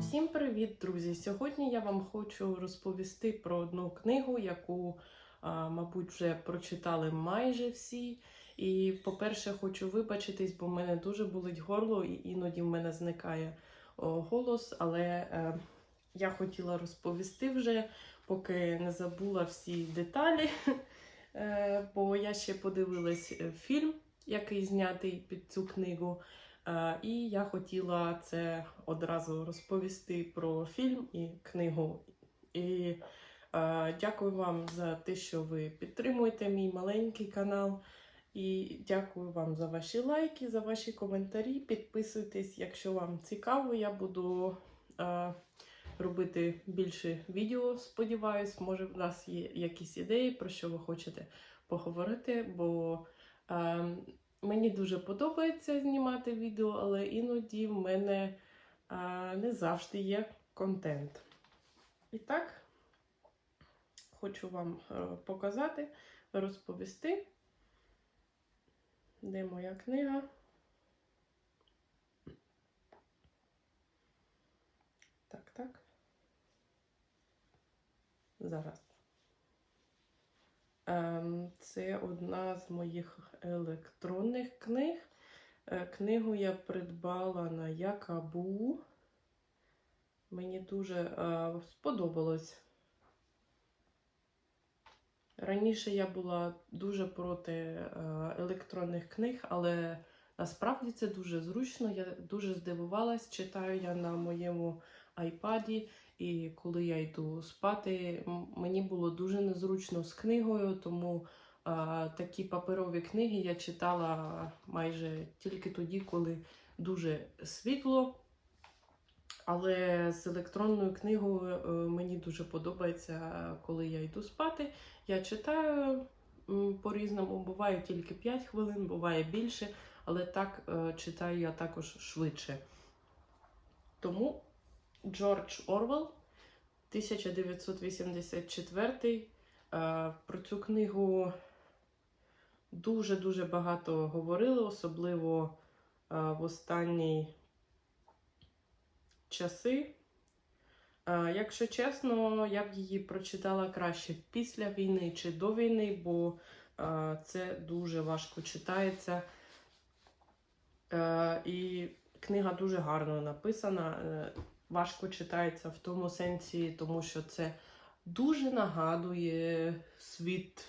Всім привіт, друзі! Сьогодні я вам хочу розповісти про одну книгу, яку, мабуть, вже прочитали майже всі. І, по-перше, хочу вибачитись, бо в мене дуже болить горло, і іноді в мене зникає голос. Але е, я хотіла розповісти вже, поки не забула всі деталі. Е, бо я ще подивилась е, фільм, який знятий під цю книгу. Е, І я хотіла це одразу розповісти про фільм і книгу. І е, дякую вам за те, що ви підтримуєте мій маленький канал. І дякую вам за ваші лайки, за ваші коментарі. Підписуйтесь, якщо вам цікаво, я буду е, робити більше відео. Сподіваюсь, може, в нас є якісь ідеї, про що ви хочете поговорити, бо. Е, Мені дуже подобається знімати відео, але іноді в мене а, не завжди є контент. І так, хочу вам е, показати, розповісти, де моя книга. Так, так. Зараз. Ем, Це одна з моїх електронних книг. Е, Книгу я придбала на Якабу. Мені дуже е, сподобалось. Раніше я була дуже проти е, електронних книг, але насправді це дуже зручно. Я дуже здивувалась, читаю я на моєму айпаді. І коли я йду спати, мені було дуже незручно з книгою, тому а, такі паперові книги я читала майже тільки тоді, коли дуже світло. Але з електронною книгою е, мені дуже подобається, коли я йду спати. Я читаю по-різному, буває тільки 5 хвилин, буває більше, але так е, читаю я також швидше. Тому Джордж Орвел, 1984. Е, Про цю книгу дуже-дуже багато говорили, особливо е, в останні часи. Е, Якщо чесно, я б її прочитала краще після війни чи до війни, бо це дуже важко читається. І книга дуже гарно написана. Е, Важко читається в тому сенсі, тому що це дуже нагадує світ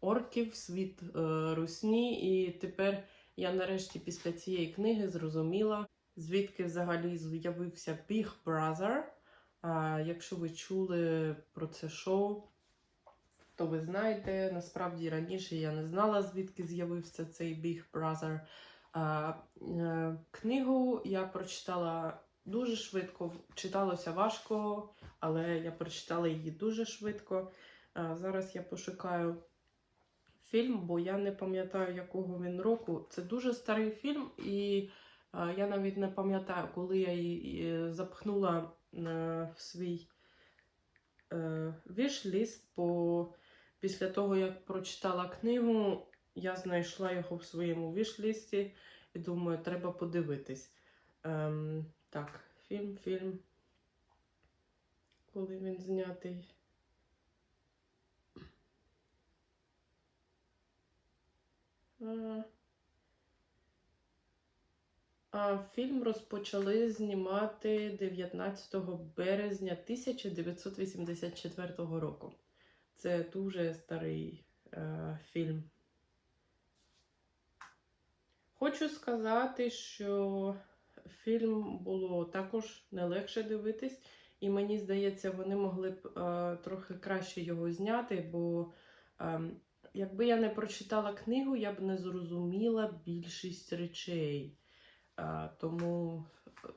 орків, світ е, русні. І тепер я нарешті після цієї книги зрозуміла, звідки взагалі з'явився Big Brother. А, якщо ви чули про це шоу, то ви знаєте, насправді раніше я не знала, звідки з'явився цей Big Brother. А, е, книгу я прочитала дуже швидко, читалося важко, але я прочитала її дуже швидко. Зараз я пошукаю фільм, бо я не пам'ятаю, якого він року. Це дуже старий фільм, і я навіть не пам'ятаю, коли я її запхнула е, в свій е, віш-ліст, бо після того, як прочитала книгу, я знайшла його в своєму віш-лісті і думаю, треба подивитись. Ем, так, фільм, фільм. Коли він знятий. А, а фільм розпочали знімати 19 березня 1984 року. Це дуже старий е, фільм. Хочу сказати, що фільм було також не легше дивитись, і мені здається, вони могли б е, трохи краще його зняти, бо е, якби я не прочитала книгу, я б не зрозуміла більшість речей. Е, тому е,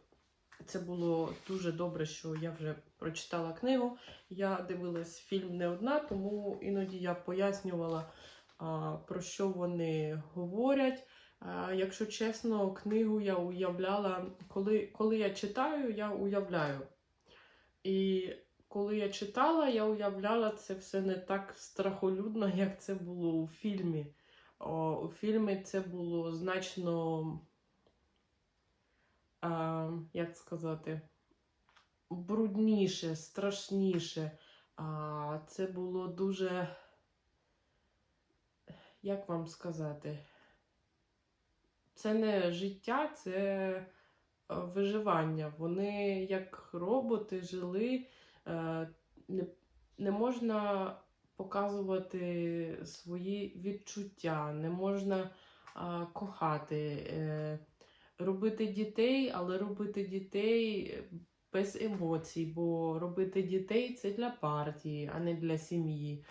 це було дуже добре, що я вже прочитала книгу. Я дивилась фільм не одна, тому іноді я пояснювала, а, про що вони говорять. Якщо чесно, книгу я уявляла, коли, коли я читаю, я уявляю. І коли я читала, я уявляла це все не так страхолюдно, як це було у фільмі. О, у фільмі це було значно, а, як сказати, брудніше, страшніше. А, це було дуже, як вам сказати, це не життя, це е, виживання. Вони як роботи жили, е, не, не можна показувати свої відчуття, не можна кохати, е, робити дітей, але робити дітей без емоцій, бо робити дітей це для партії, а не для сім'ї.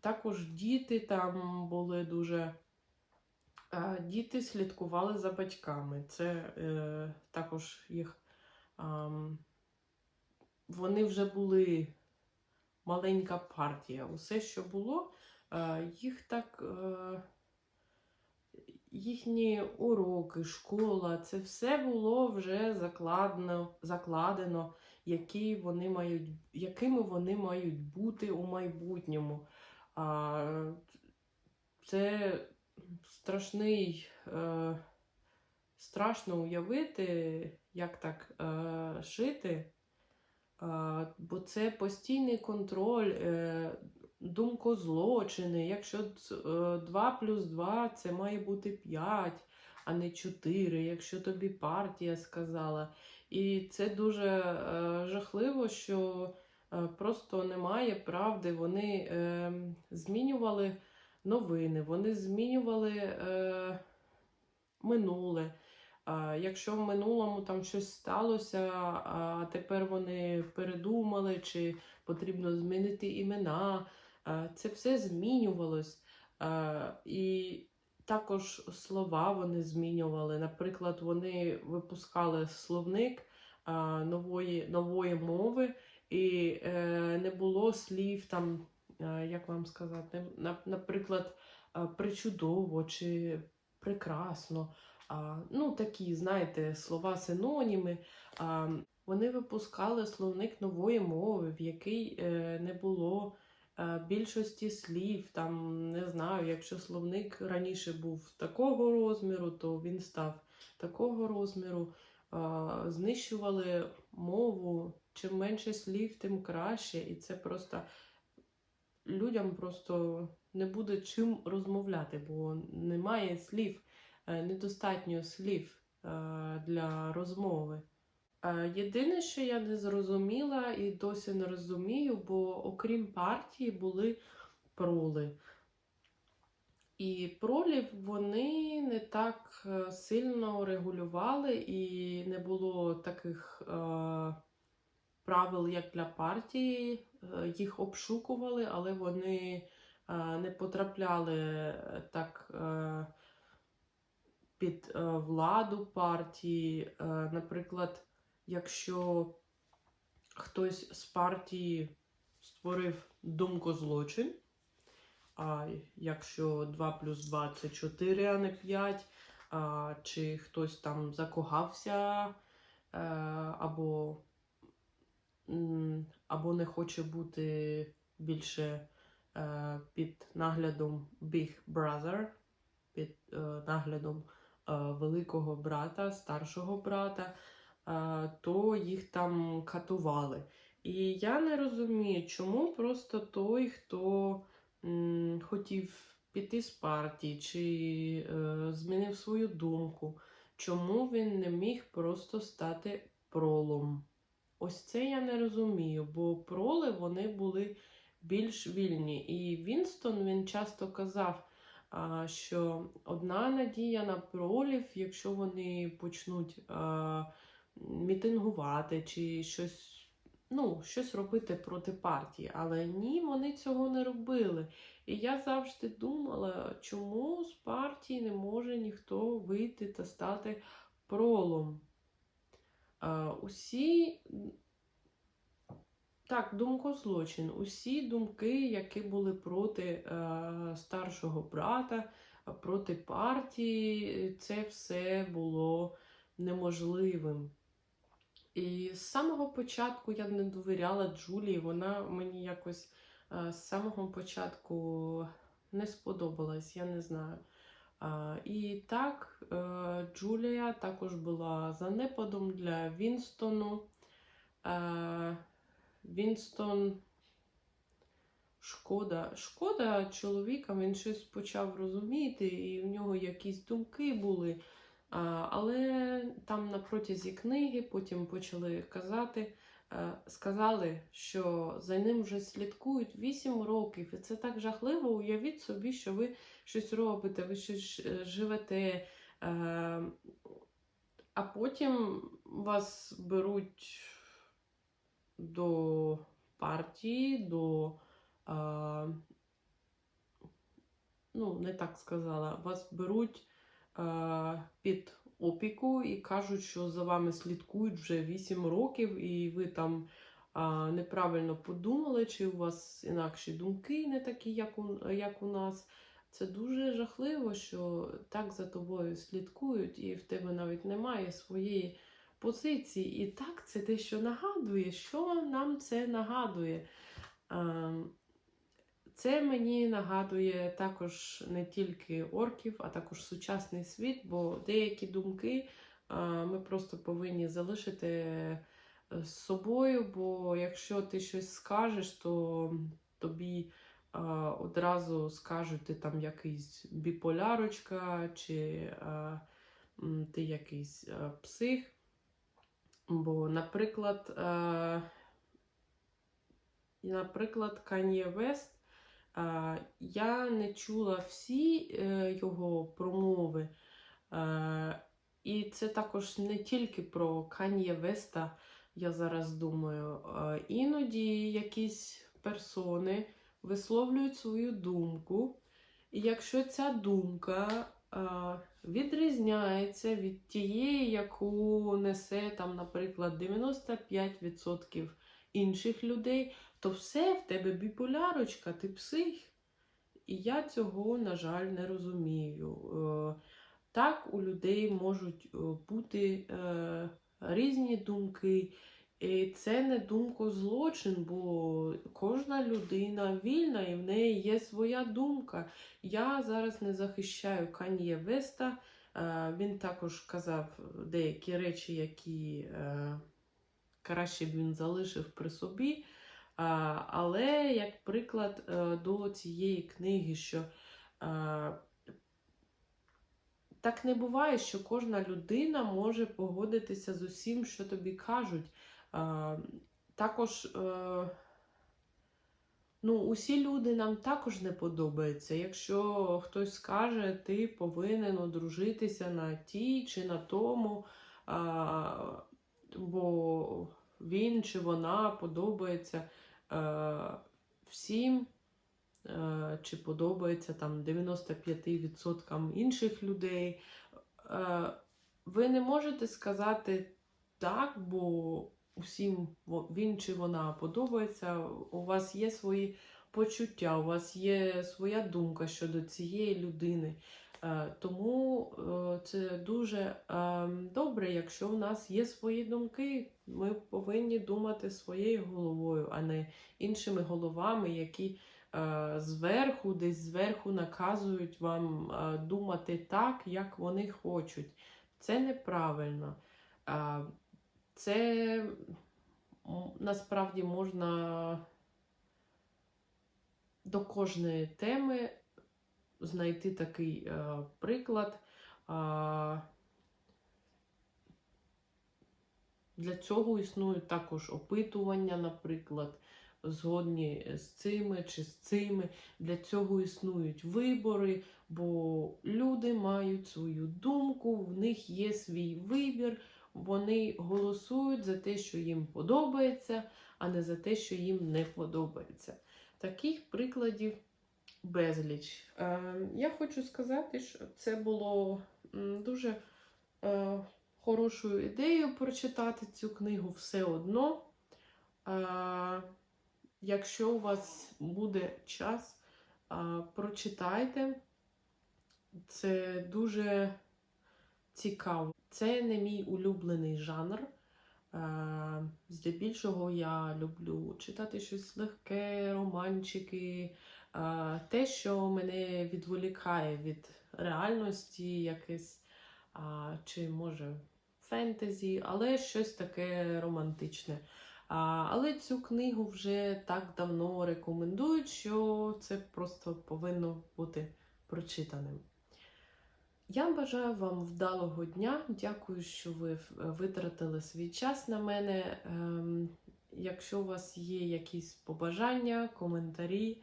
Також діти там були дуже. Діти слідкували за батьками. Це е, також їх. ам, вони вже були маленька партія. Усе, що було, е, їх так. Е, їхні уроки, школа, це все було вже закладено, закладено, які вони мають, якими вони мають бути у майбутньому. А, це страшний, е, страшно уявити, як так е, шити, е, бо це постійний контроль, е, думкозлочини. Якщо 2 плюс 2 це має бути 5, а не 4, якщо тобі партія сказала. І це дуже е, жахливо, що е, просто немає правди. Вони е, змінювали новини, вони змінювали е, минуле. Якщо в минулому там щось сталося, а тепер вони передумали, чи потрібно змінити імена, це все змінювалось. І також слова вони змінювали. Наприклад, вони випускали словник нової, нової мови, і е, не було слів там, як вам сказати, наприклад, е, причудово чи прекрасно. Ну, такі, знаєте, слова синоніми. Вони випускали словник нової мови, в який е, не було е, більшості слів. Там, не знаю, якщо словник раніше був такого розміру, то він став такого розміру. Знищували мову. Чим менше слів, тим краще. І це просто людям просто не буде чим розмовляти, бо немає слів е, недостатньо слів е, для розмови. Е, Єдине, що я не зрозуміла і досі не розумію, бо окрім партії були проли. І пролів вони не так сильно регулювали, і не було таких правил, як для партії. Е, Їх обшукували, але вони е, не потрапляли е, так. Під владу партії. Наприклад, якщо хтось з партії створив думкозлочин, а якщо 2 плюс 2 це 4, а не 5, а, чи хтось там закохався, або, або не хоче бути більше е, під наглядом Big Brother, під е, наглядом е, великого брата, старшого брата, то їх там катували. І я не розумію, чому просто той, хто хотів піти з партії чи змінив свою думку, чому він не міг просто стати пролом. Ось це я не розумію, бо проли вони були більш вільні. І Вінстон він часто казав, що одна надія на пролів, якщо вони почнуть мітингувати чи щось, ну, щось робити проти партії. Але ні, вони цього не робили. І я завжди думала, чому з партії не може ніхто вийти та стати пролом. Усі. Так, думкозлочин. Усі думки, які були проти старшого брата, проти партії, це все було неможливим. І з самого початку я не довіряла Джулії. Вона мені якось з самого початку не сподобалась, я не знаю. І так, е, Джулія також була занепадом для Вінстону. Е, Вінстон. Шкода, шкода чоловіка, він щось почав розуміти, і в нього якісь думки були. Але там на протязі книги потім почали казати, е, сказали, що за ним вже слідкують 8 років. І це так жахливо. Уявіть собі, що ви щось робите, ви щось е, живете. Е, а потім вас беруть до партії, до. Ну, не так сказала, вас беруть під опіку і кажуть, що за вами слідкують вже 8 років, і ви там неправильно подумали, чи у вас інакші думки, не такі, як у нас. Це дуже жахливо, що так за тобою слідкують, і в тебе навіть немає своєї позиції. І так це дещо нагадує, що нам це нагадує. Це мені нагадує також не тільки орків, а також сучасний світ, бо деякі думки ми просто повинні залишити е, з собою, бо якщо ти щось скажеш, то тобі одразу скажуть, ти там якийсь біполярочка, чи ти якийсь псих. Бо, наприклад, наприклад, Kanye West Я не чула всі е, його промови. І це також не тільки про Кан'є Веста, я зараз думаю. Іноді якісь персони висловлюють свою думку. І якщо ця думка е, відрізняється від тієї, яку несе, там, наприклад, 95% інших людей, то все в тебе біполярочка, ти псих. І я цього, на жаль, не розумію. Е, Так, у людей можуть е, бути е, різні думки. І це не думкозлочин, бо кожна людина вільна і в неї є своя думка. Я зараз не захищаю Кан'є Веста. Він також казав деякі речі, які краще б він залишив при собі. Але, як приклад е, до цієї книги, що так не буває, що кожна людина може погодитися з усім, що тобі кажуть. А, Також е, ну, усі люди нам також не подобаються. Якщо хтось скаже, ти повинен одружитися на тій чи на тому, бо він чи вона подобається. Е, всім, е, чи подобається там 95% інших людей. Е, ви не можете сказати так, бо усім він чи вона подобається. У вас є свої почуття, у вас є своя думка щодо цієї людини. Е, тому е, це дуже е, добре, якщо в нас є свої думки, ми повинні думати своєю головою, а не іншими головами, які зверху, десь зверху наказують вам думати так, як вони хочуть. Це неправильно. Це насправді можна до кожної теми знайти такий е, приклад. Е, для цього існують також опитування, наприклад, згодні з цими чи з цими. Для цього існують вибори, бо люди мають свою думку, в них є свій вибір, вони голосують за те, що їм подобається, а не за те, що їм не подобається. Таких прикладів безліч. Е, я хочу сказати, що це було дуже е, хорошою ідеєю прочитати цю книгу все одно. Е, якщо у вас буде час, прочитайте. Це дуже цікаво. Це не мій улюблений жанр. Здебільшого я люблю читати щось легке, романчики, те, що мене відволікає від реальності, якесь, чи може фентезі, але щось таке романтичне. Але цю книгу вже так давно рекомендують, що це просто повинно бути прочитаним. Я бажаю вам вдалого дня. Дякую, що ви витратили свій час на мене. Ем, Якщо у вас є якісь побажання, коментарі,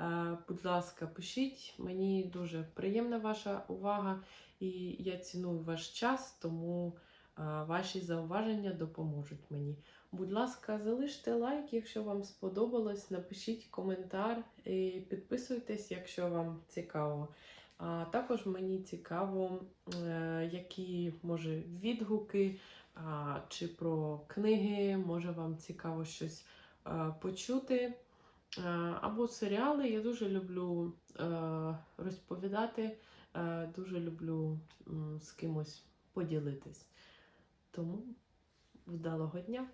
е, будь ласка, пишіть. Мені дуже приємна ваша увага, і я ціную ваш час, тому е, ваші зауваження допоможуть мені. Будь ласка, залиште лайк, якщо вам сподобалось, напишіть коментар і підписуйтесь, якщо вам цікаво. Також мені цікаво, е, які може відгуки чи про книги, може вам цікаво щось е, почути. Е, Або серіали. Я дуже люблю розповідати, дуже люблю з кимось поділитись. Тому вдалого дня!